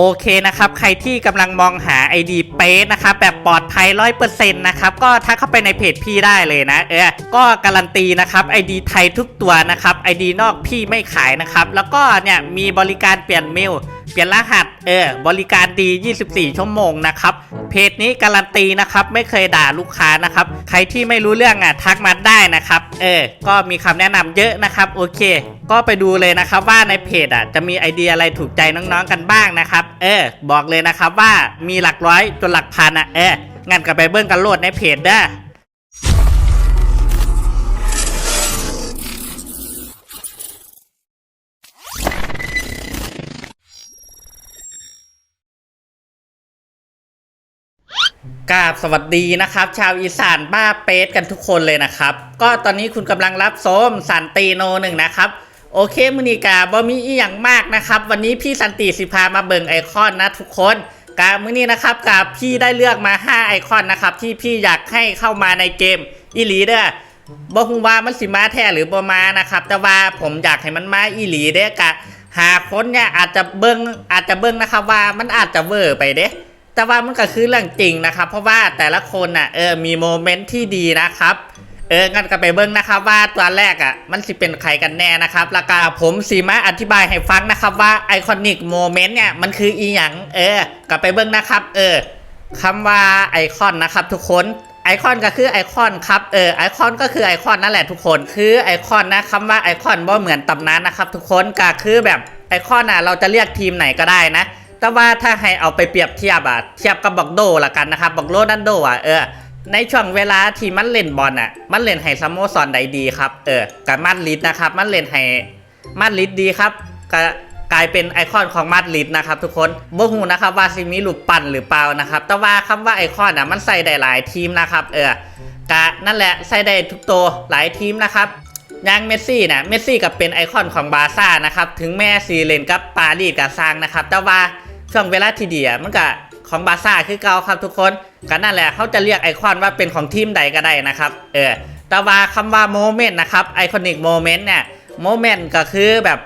โอเคนะครับ ใครที่กำลังมองหา ID เป๊ะนะครับแบบปลอดภัย 100%นะครับ ก็ทักเข้าไปในเพจพี่ได้เลยนะ เออ ก็การันตีนะครับ ID ไทยทุกตัวนะครับ ID นอกพี่ไม่ขายนะครับ แล้วก็เนี่ยมีบริการเปลี่ยนเมล เปลี่ยนรหัส เออบริการดี 24 ชั่วโมงนะครับ เพจนี้การันตีนะครับ ไม่เคยด่าลูกค้านะครับ ใครที่ไม่รู้เรื่องอะทักมาได้นะครับ เออ ก็มีคำแนะนำเยอะนะครับ โอเค ก็ไปดูเลยนะครับว่าในเพจอะจะมีไอเดียอะไรถูกใจน้องๆกันบ้างนะครับ เออ บอกเลยนะครับว่ามีหลักร้อยจนหลักพันอะ เอองั้นก็ไปเบิ้งกันโหลดในเพจเด้ ราบสวัสดีนะครับ ชาวอีสานบ้าเปสกันทุกคนเลยนะครับ ก็ตอนนี้คุณกำลังรับชมสันติโนหนึ่งนะครับ โอเคมือนีกาบ่มีอีหยังมากนะครับ วันนี้พี่สันติสิพามาเบิ่งไอคอนนะทุกคนกามือนี้นะครับกาพี่ได้เลือกมา 5 ไอคอนนะครับ ที่พี่อยากให้เข้ามาในเกมอีหลีเด้อบ่ฮู้ว่ามันสิมาแท้หรือบ่มานะครับ แต่ว่าผมอยากให้มันมาอีหลีเด้กะหาคนเนี่ยอาจจะเบิ่งอาจจะเบิ่งนะครับว่ามันอาจจะเวอร์ไปเด้ แต่ว่ามันก็คือเรื่องจริงนะครับ เพราะว่าแต่ละคนน่ะเออมีโมเมนต์ที่ดีนะครับเอองั้นก็ไปเบิ้งนะครับว่าตัวแรกอะมันสิเป็นใครกันแน่นะครับแล้วก็ผมสีมาอธิบายให้ฟังนะครับว่าไอคอนิกโมเมนต์เนี่ยมันคืออีหยังเออกลับไปเบิ้งนะครับ เออคำว่าไอคอนนะครับ ทุกคนไอคอนก็คือไอคอนครับเออไอคอนก็คือไอคอนนั่นแหละทุกคนคือไอคอนนะคำว่าไอคอนบ่เหมือนตำนานนะครับ ทุกคนก็คือแบบไอคอนอะเราจะเรียกทีมไหนก็ได้นะ แต่ว่าถ้าให้เอาไปเปรียบเทียบอะเทียบกับบอกโดละกันนะครับบอกโรนัลโดอะเออในช่วงเวลาที่มันเล่นบอลอะมันเล่นให้สโมสรใดดีครับ เออกับมาดริดนะครับ มันเล่นให้มาดริดดีครับก็กลายเป็นไอคอนของมาดริดนะครับทุกคนบลูนะครับว่าซิมีลูกปั่นหรือเปล่านะครับ แต่ว่าคำว่าไอคอนอะมันใส่ได้หลายทีมนะครับ เออกะนั่นแหละใส่ได้ทุกตัวหลายทีมนะครับอย่างเมสซี่นะเมสซี่กับเป็นไอคอนของบาร์ซ่านะครับ ถึงแม้ซีเลนกับปารีสกับซางนะครับ แต่ว่า ช่วงเวลาที่ดีอะมันก็ของบาซ่าคือเก่าครับทุกคนก็นั่นแหละเขาจะเรียกไอคอนว่าเป็นของทีมใดก็ได้นะครับเออแต่ว่าคำว่าโมเมนต์นะครับไอคอนิกโมเมนต์เนี่ยโมเมนต์ก็คือแบบ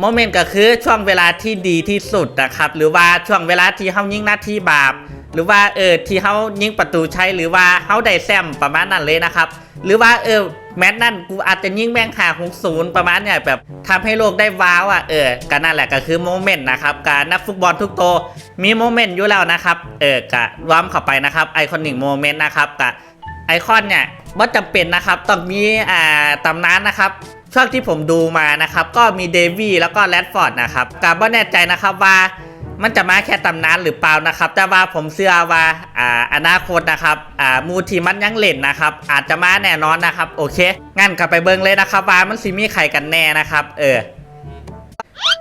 โมเมนต์ก็คือช่วงเวลาที่ดีที่สุดนะครับ หรือว่าช่วงเวลาที่เขายิงหน้าที่บาป หรือว่าเออที่เขายิงประตูใช้หรือว่าเขาได้แซมประมาณนั้นเลยนะครับ หรือว่าเออ แมตช์นั่นกูอาจจะยิงแม่งหาหกศูนย์ประมาณเนี่ยแบบทำให้โลกได้ว้าวอะเออก็นั่นแหละก็คือโมเมนต์นะครับการนักฟุตบอลทุกโตมีโมเมนต์อยู่แล้วนะครับเออกะรวมเข้าไปนะครับไอคอนิกโมเมนต์นะครับกะไอคอนเนี่ยว่จำเป็นนะครับต้องมีอ่าตำนานนะครับช่วงที่ผมดูมานะครับก็มีเดวี่แล้วก็แรดฟอร์ดนะครับกาบ่แน่ใจนะครับว่า มันจะมาแค่ตำนานหรือเปล่านะครับ แต่ว่าผมเชื่อว่าอ่าอนาคตนะครับอ่ามูทีมันยังเล่นนะครับ อาจจะมาแน่นอนนะครับ โอเค งั้นกลับไปเบิ่งเลยนะครับ ว่ามันสิมีใครกันแน่นะครับ เออ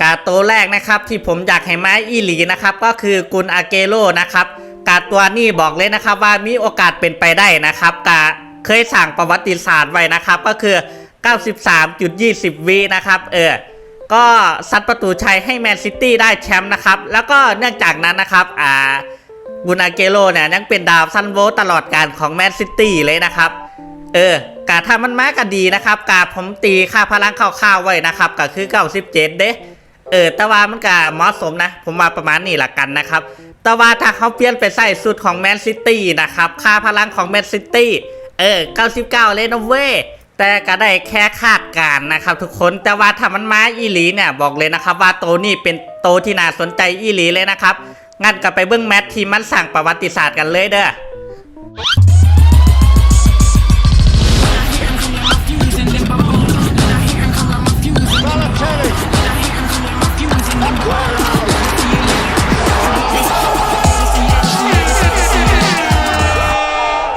การ์ตัวแรกนะครับที่ผมอยากให้มาอีหลีนะครับ ก็คือกุนอาเกโรนะครับ กาตัวนี้บอกเลยนะครับ ว่ามีโอกาสเป็นไปได้นะครับกาเคยสั่งประวัติศาสตร์ไว้นะครับ ก็คือ 93.20วินะครับ เออ ก็ซัดประตูชัยให้แมนซิตี้ได้แชมป์นะครับ แล้วก็เนื่องจากนั้นนะครับอ่าบุนาเกโรเนี่ยยังเป็นดาวซันโวตลอดการของแมนซิตี้เลยนะครับ เออกาถ้ามันมาก็ดีนะครับ กาผมตีค่าพลังคร่าวๆไว้นะครับ ก็คือ 97 เด้เออแต่ว่ามันก็เหมาะสมนะ ผมว่าประมาณนี้ละกันนะครับ แต่ว่าถ้าเขาเปลี่ยนไปใส่สุดของแมนซิตี้นะครับ ค่าพลังของแมนซิตี้ เออ 99 เลยนะเว้ย แต่ก็ได้แค่คาดการ์นะครับ ทุกคนแต่ว่าถ้ามันมาอีหลีเนี่ยบอกเลยนะครับ ว่าโตนี่เป็นโตที่น่าสนใจอีหลีเลยนะครับงั้นก็ไปเบิ้งแมตที่มันสั่งประวัติศาสตร์กันเลยเด้อ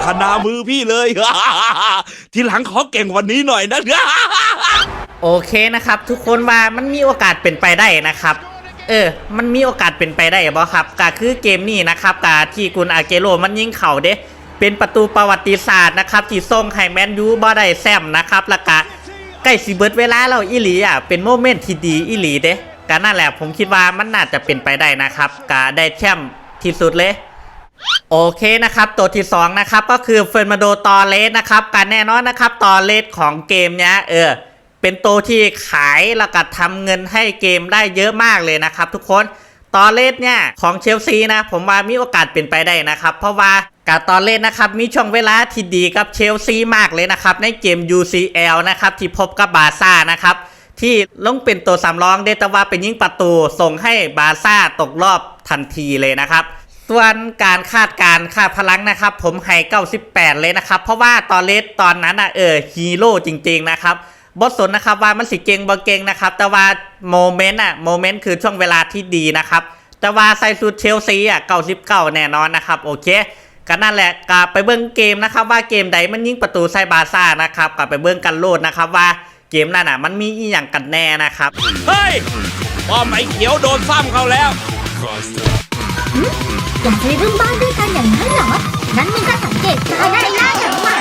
ขนามือพี่เลย ทีหลังขอเก่งกวันนี้หน่อยนะ โอเคนะครับ ทุกคนว่ามันมีโอกาสเป็นไปได้นะครับ เออ มันมีโอกาสเป็นไปได้บ่ครับก็คือเกมนี้นะครับกาที่กุนอาเกโรมันยิงเข่าเด้ เป็นประตูประวัติศาสตร์นะครับที่ส่งให้แมนยูบ่ได้แซมนะครับแล้วก็ใกล้สิเบิดเวลาแล้วอีหลีอะเป็นโมเมนต์ที่ดีอีหลีเด้ก็นั่นแหละผมคิดว่ามันน่าจะเป็นไปได้นะครับก็ได้แชมป์ที่สุดเลย โอเคนะครับตัวที่สองนะครับก็คือเฟอร์มาโดตอเลสนะครับการแน่นอนนะครับตอเลสของเกมเนี้ยเออเป็นตัวที่ขายแล้วก็ทำเงินให้เกมได้เยอะมากเลยนะครับ ทุกคนตอเลสเนี่ยของเชลซีนะ ผมว่ามีโอกาสเป็นไปได้นะครับ เพราะว่าการตอเลสนะครับมีช่วงเวลาที่ดีกับเชลซีมากเลยนะครับในเกม UCL นะครับที่พบกับบาซ่านะครับที่ลงเป็นตัวสำรองเดตว่าเป็นยิงประตูส่งให้บาซ่าตกรอบทันทีเลยนะครับ ส่วนการคาดการณ์ค่าพลังนะครับ ผมให้98 เลยนะครับ เพราะว่าตอนเลสตอนนั้นอะเออฮีโร่จริง ๆ นะครับบทสนนะครับว่ามันสิเก่งบ่เก่งนะครับ แต่ว่าโมเมนต์อะโมเมนต์คือช่วงเวลาที่ดีนะครับ แต่ว่าใส่สูตรเชลซีอะ99 แน่นอนนะครับ โอเคก็นั่นแหละกลับไปเบิ้งเกมนะครับ ว่าเกมใดมันยิงประตูใส่บาร์ซ่านะครับกลับไปเบิ้งกันโลดนะครับว่าเกมนั้นอะมันมีอีหยังกันแน่นะครับเฮ้ยป้อมไอ้เขียวโดนซ้ำเขาแล้ว อยากไปเรื่องบ้านด้วยกันอย่างนั้นเหรอนั้นมึงก็สังเกตการได้หน้าหนังหมา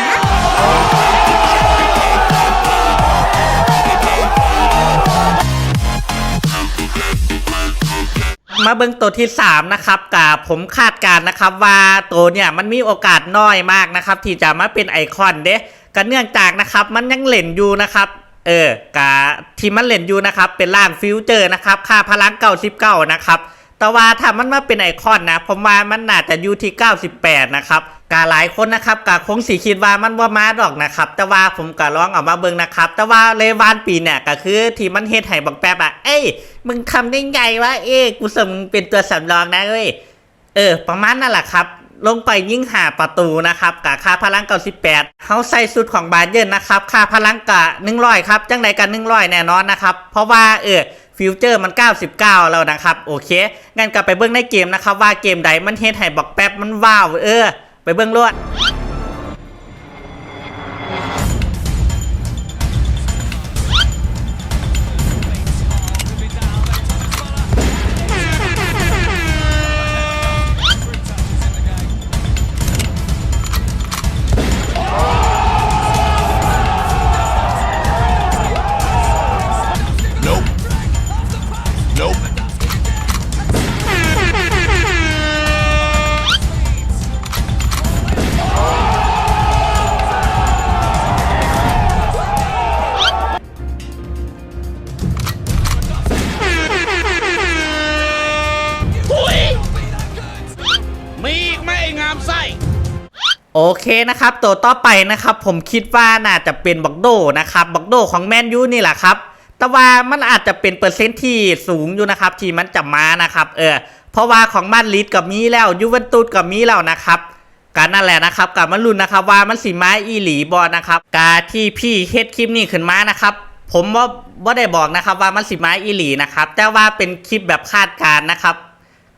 มาเบิ่งตัวที่ 3 นะครับกับผมคาดการนะครับว่าตัวเนี่ยมันมีโอกาสน้อยมากนะครับ ที่จะมาเป็นไอคอนเด้กันเนื่องจากนะครับมันยังเล่นอยู่นะครับเออกาที่มันเล่นอยู่นะครับเป็นร่างฟิวเจอร์นะครับค่าพลัง99นะครับ แต่ว่าถ้ามันมาเป็นไอคอนนะผมว่ามันน่าจะอยู่ที่ 98 นะครับกาหลายคนนะครับกาคงสีคิดว่ามันว่ามาดอกนะครับ แต่ว่าผมก็ลองออกมาเบิ่งนะครับ แต่ว่าเลวานปีเนี่ยก็คือที่มันเฮ็ดให้บักแป๊บอะเอ้ยมึงทำได้ไงวะเอ้กูสมมึงเป็นตัวสำรองนะเว้ยเออ ประมาณนั่นแหละครับลงไปยิ่งหาประตูนะครับกับค่าพลัง 98เฮาใส่สุดของบาเยิร์นนะครับ ค่าพลังกะ100 ครับ จังใดกัน100 แน่นอนนะครับ เพราะว่าเออ ฟิวเจอร์มัน 99 แล้วนะครับ โอเค งั้นกลับไปเบิ่งในเกมนะครับ ว่าเกมใดมันเฮ็ดให้บอกแป๊บมันว้าว เออ ไปเบิ่งรวด มีอีกไหมไอ้งามไส้โอเคนะครับตัวต่อไปนะครับ ผมคิดว่าน่าจะเป็นบักโดนะครับบักโดของแมนยูนี่แหละครับ แต่ว่ามันอาจจะเป็นเปอร์เซ็นต์ที่สูงอยู่นะครับ ที่มันจะมานะครับ เออ เพราะว่าของมาดริดกับมีแล้วยูเวนตุสกับมีแล้วนะครับการนั่นแหละนะครับกับมาลุ้นนะครับว่ามันสีไมาอีหลีบอลนะครับ การที่พี่เฮ็ดคลิปนี้ขึ้นมานะครับ ผมว่าว่าได้บอกนะครับว่ามันสีไมาอีหลีนะครับ แต่ว่าเป็นคลิปแบบคาดการณ์นะครับ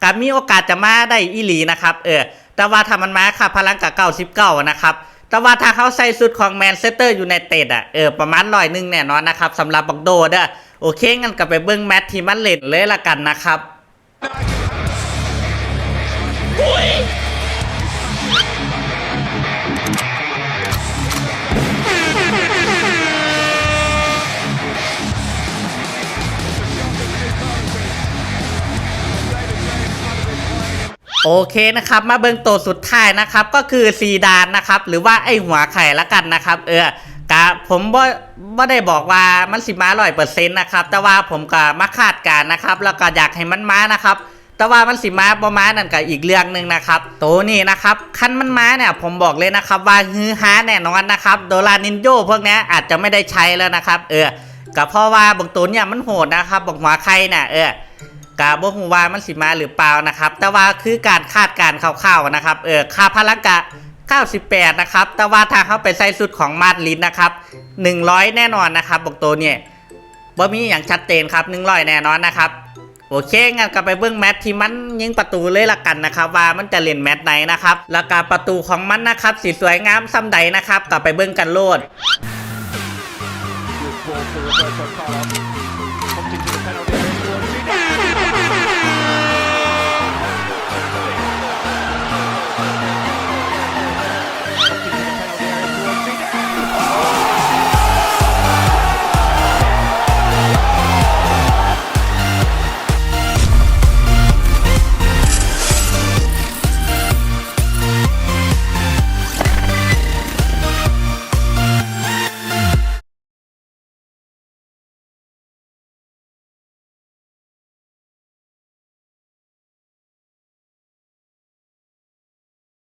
ก็มีโอกาสจะมาได้อีหลีนะครับเออแต่ว่าถ้ามันมาค่ะพลังกับเก้าสิบเก้านะครับแต่ว่าถ้าเขาใส่สุดของแมนเชสเตอร์ยูไนเต็ดอะเออประมาณร้อยหนึ่งแน่นอนนะครับสำหรับบักโดเด้อโอเคงั้นก็ไปเบิ้งแมตช์ที่มันเล่นเลยละกันนะครับ โอเคนะครับมาเบิ่งตัวสุดท้ายนะครับก็คือซีดานนะครับหรือว่าไอหัวไข่ละกันนะครับ เออกะผมบ่บ่ได้บอกว่ามันสิมาร้อยเปอร์เซ็นต์นะครับแต่ว่าผมก็มาคาดการนะครับ แล้วก็อยากให้มันมานะครับแต่ว่ามันสิมาบ่มานั่นก็อีกเรื่องหนึ่งนะครับตัวนี้นะครับคันมันมาเนี่ยผมบอกเลยนะครับว่าฮือฮาแน่นอนนะครับโดรานินโยพวกเนี้ยอาจจะไม่ได้ใช้แล้วนะครับ เออก็เพราะว่าบางตัวเนี่ยมันโหดนะครับบอกหัวไข่เนี่ยเออ กาบฮูว่ามันสิมาหรือเปล่านะครับ แต่ว่าคือการคาดการคร่าวๆนะครับ เออค่าพลังกะ 98 นะครับ แต่ว่าถ้าเขาไปใส่สุดของมาดริดนะครับ 100 แน่นอนนะครับบอกตัวเนี่ยบ่มีอย่างชัดเจนครับ 100 แน่นอนนะครับ โอเค งั้นก็ไปเบิ้งแมตที่มันยิงประตูเลยละกันนะครับ ว่ามันจะเล่นแมตไหนนะครับ แล้วก็ประตูของมันนะครับสีสวยงามซ้ำใดนะครับก็ไปเบิ้งกันโลด Good ball for Roberto Carlos.